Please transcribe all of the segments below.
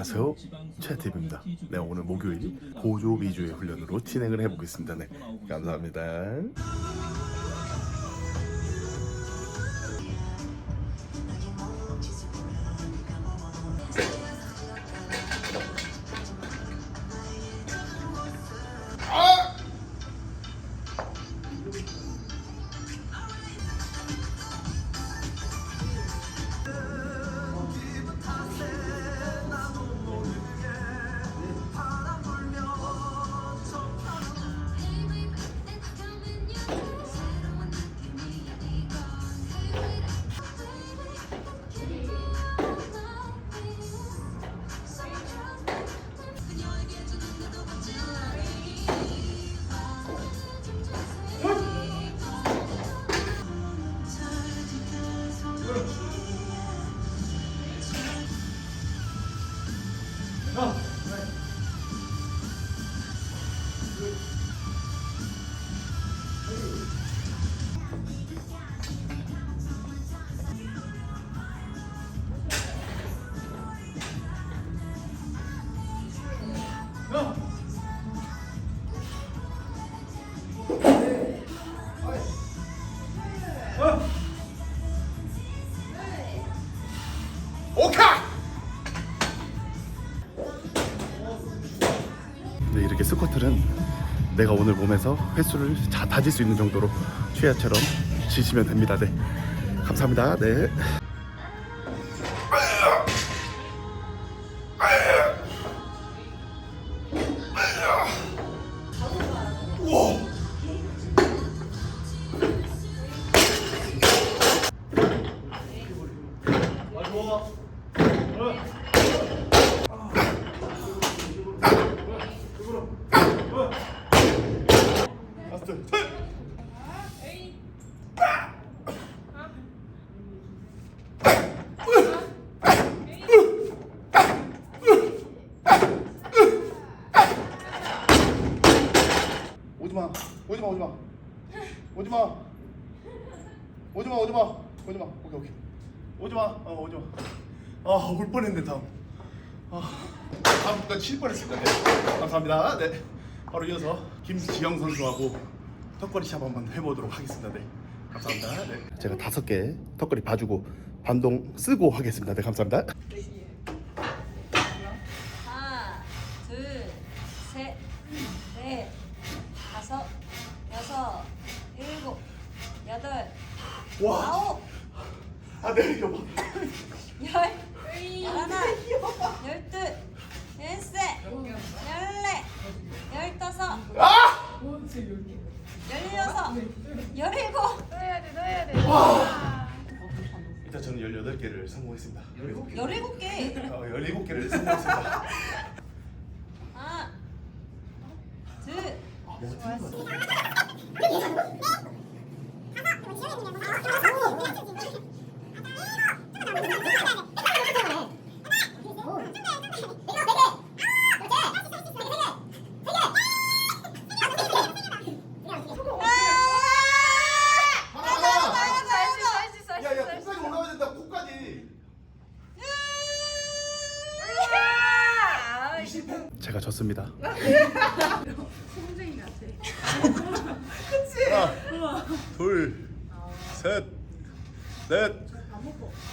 안녕하세요. 최TV입니다. 네 오늘 목요일 고조 위주의 훈련으로 진행을 해보겠습니다. 네 감사합니다 네 이렇게 스쿼트는 내가 오늘 몸에서 횟수를 다 다질 수 있는 정도로 최야처럼 지시면 됩니다. 네 감사합니다. 네 오지마 오지마 오지마. 오지마. 오지마 오지마. 오지마. 오케이 오케이. 오지마. 어 오지마. 아 올 뻔했네 다음. 아 다음부터 칠 뻔했습니다. 네. 감사합니다. 네. 바로 이어서 김지영 선수하고 턱걸이 샵 한번 해보도록 하겠습니다. 네. 감사합니다. 네. 제가 다섯 개 턱걸이 봐주고 반동 쓰고 하겠습니다. 네 감사합니다. 하나, 둘, 셋, 넷, 다섯, 여섯, 일곱, 여덟, 와. 아홉, 아 네 여보 열, 열하나, 열둘, 열셋, 열넷, 열다섯, 아! 열여섯, 열일곱, 일단 저는 18개를 성공했습니다 열일곱 개. 어, 17개를 성공했습니다 하나, 둘, 야야 코까지 올라가야 된다 코까지 제가 졌습니다. 하나 둘 셋 넷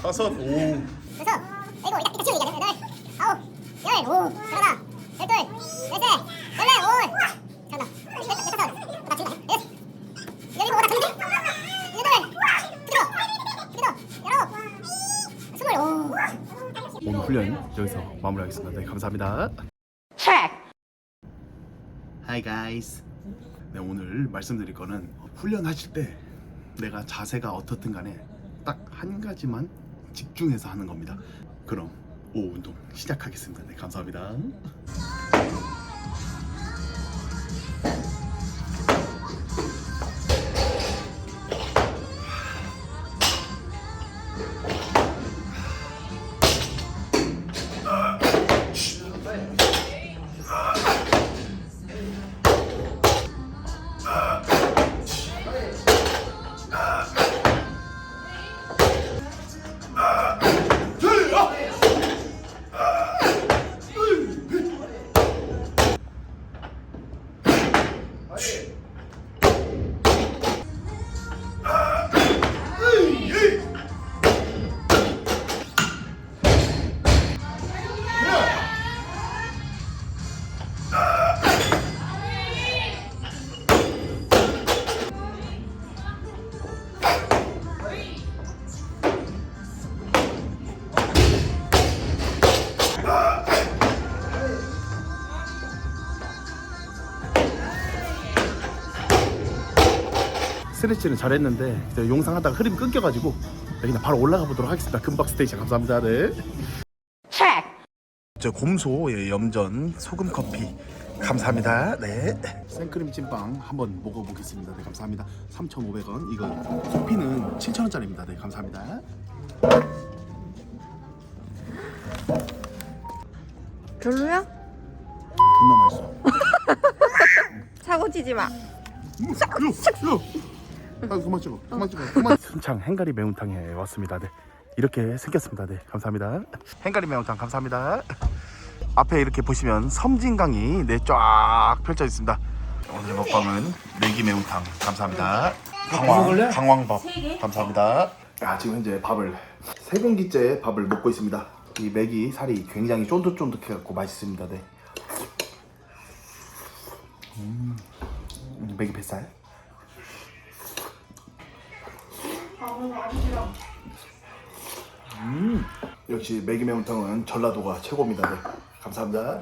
다섯 오 그래서 이거 이따 이따 여덟 아홉 열넷 오오 오늘 훈련 여기서 마무리하겠습니다. 네 감사합니다 Hi guys. 네 오늘 말씀드릴 거는 훈련하실 때 내가 자세가 어떻든 간에 딱 한 가지만 집중해서 하는 겁니다. 그럼 오 운동 시작하겠습니다. 네 감사합니다 스트레치는 잘했는데 이제 용상 하다가 흐름 끊겨가지고 네, 그냥 바로 올라가 보도록 하겠습니다. 금박 스테이션 감사합니다. 네. 저 곰소의 염전 소금 커피 감사합니다. 네. 생크림 찐빵 한번 먹어보겠습니다. 네, 감사합니다. 3,500원. 이거 커피는 7,000원짜리입니다. 네, 감사합니다. 별로야? 존나 맛있어. 사고 치지 마. 음, 요, 요. 아, 그만 찍어. 그만 찍어. 그만. 순창 행가리 매운탕에 왔습니다. 네. 이렇게 생겼습니다. 네. 감사합니다. 행가리 매운탕 감사합니다. 앞에 이렇게 보시면 섬진강이 네, 쫙 펼쳐 있습니다. 오늘 먹방은 내기 매운탕 감사합니다. 강황, 강황밥 감사합니다. 아, 지금 현재 밥을 세 공기째 밥을 먹고 있습니다. 이 맥이 살이 굉장히 쫀득쫀득해갖고 맛있습니다. 네. 음, 맥이 뱃살. 음, 역시 매기 매운탕은 전라도가 최고입니다. 네. 감사합니다.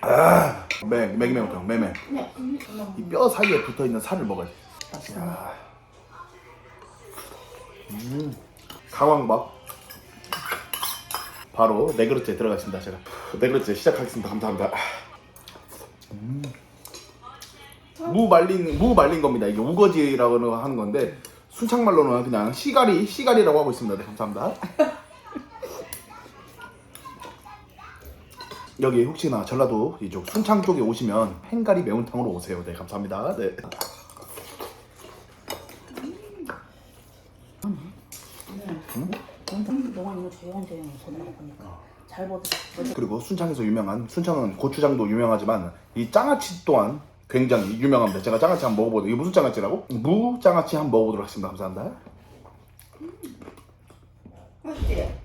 아, 매, 매기 매운탕, 매매. 이 뼈 사이에 붙어 있는 살을 먹어야 돼. 야. 음, 강황밥. 바로 네 그릇째 들어가겠습니다. 제가 네 그릇째 시작하겠습니다. 감사합니다. 음. 무 말린 무 말린 겁니다. 이게 우거지라고 하는 건데 순창 말로는 그냥 시가리 시가리라고 하고 있습니다. 네, 감사합니다. 여기 혹시나 전라도 이쪽 순창 쪽에 오시면 행가리 매운탕으로 오세요. 네, 감사합니다. 네. 이거 조용조용 거 보니까 잘. 그리고 순창에서 유명한 순창은 고추장도 유명하지만 이 장아찌 또한 굉장히 유명합니다. 제가 장아찌 한번 먹어보도록 이게 무슨 장아찌라고? 무 장아찌 한번 먹어보도록 하겠습니다. 감사합니다.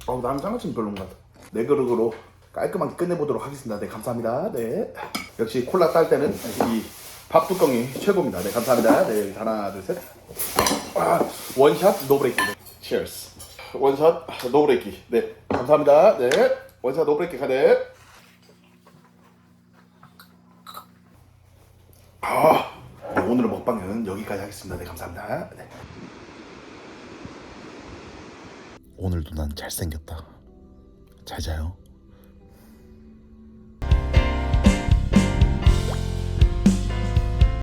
어, 나는 장아찌는 별로인 것 같아. 네 그릇으로 깔끔하게 끝내보도록 하겠습니다. 네, 감사합니다. 네. 역시 콜라 딸 때는 이 밥 뚜껑이 최고입니다. 네, 감사합니다. 네, 하나, 둘, 셋. 아, 원샷 노브레이키. 네. Cheers. 원샷 노브레이키. 네, 감사합니다. 네, 원샷 노브레이키 가네. 아, 네, 오늘의 먹방은 여기까지 하겠습니다. 네, 감사합니다. 네. 오늘도 난 잘생겼다. 잘 자요.